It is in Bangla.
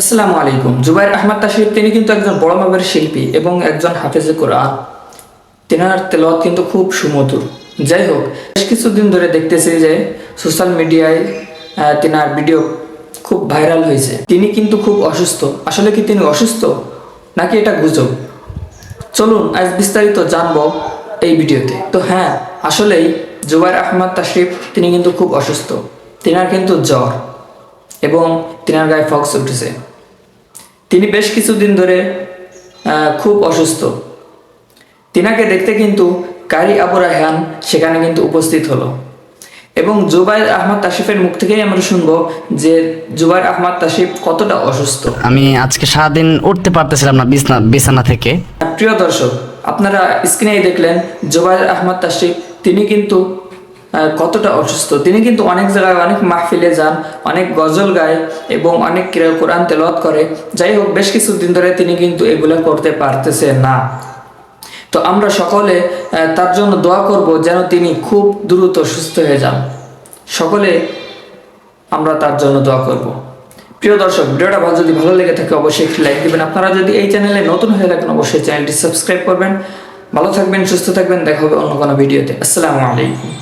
আসসালামু আলাইকুম। জুবাইর আহমদ তাশির তিনি কিন্তু একজন বড় মাপের শিল্পী এবং একজন হাফেজে কোরআন। তেনার তেলত কিন্তু খুব সুমধুর। যাই হোক, বেশ কিছুদিন ধরে দেখতেছি যে সোশ্যাল মিডিয়ায় তেনার ভিডিও খুব ভাইরাল হয়েছে। তিনি কিন্তু খুব অসুস্থ। আসলে কি তিনি অসুস্থ? নাকি এটা গুজব? চলুন, আজ বিস্তারিত জানব এই ভিডিওতে। তো হ্যাঁ আসলেই জুবাইর আহমদ তাশরিফ, তিনি কিন্তু খুব অসুস্থ। তেনার কিন্তু জ্বর এবং তেনার গায়ে ফক্স উঠেছে। তিনি বেশ কিছুদিন ধরে খুব অসুস্থ। তিনাকে দেখতে কিন্তু কারি আবু রায়হান সেখানে কিন্তু উপস্থিত হলো। এবং জুবাইর আহমদ তাশিফের মুখ থেকেই আমরা শুনব যে জুবাইর আহমদ তাশিফ কতটা অসুস্থ। আমি আজকে সারাদিন উঠতে পারতেছিলাম না বিছনা বিছানা থেকে। প্রিয় দর্শক আপনারা স্ক্রিনেই দেখলেন জুবাইর আহমদ তাশরিফ তিনি কিন্তু কতটা অসুস্থ। তিনি কিন্তু অনেক জায়গায় অনেক মাহফিলে যান, অনেক গজল গায় এবং অনেক কিরা- কোরআন তেলাওয়াত করে। যাই হোক, বেশ কিছুদিন ধরে তিনি কিন্তু এগুলো করতে পারতেছে না। তো আমরা সকলে তার জন্য দোয়া করব যেন তিনি খুব দ্রুত সুস্থ হয়ে যান। সকলে আমরা তার জন্য দোয়া করব। প্রিয় দর্শক, ভিডিওটা ভালো যদি ভালো লেগে থাকে, অবশ্যই একটি লাইক দিবেন। আপনারা যদি এই চ্যানেলে নতুন হয়ে থাকেন, অবশ্যই চ্যানেলটি সাবস্ক্রাইব করবেন। ভালো থাকবেন, সুস্থ থাকবেন। দেখা হবে অন্য কোনো ভিডিওতে। আসসালামু আলাইকুম।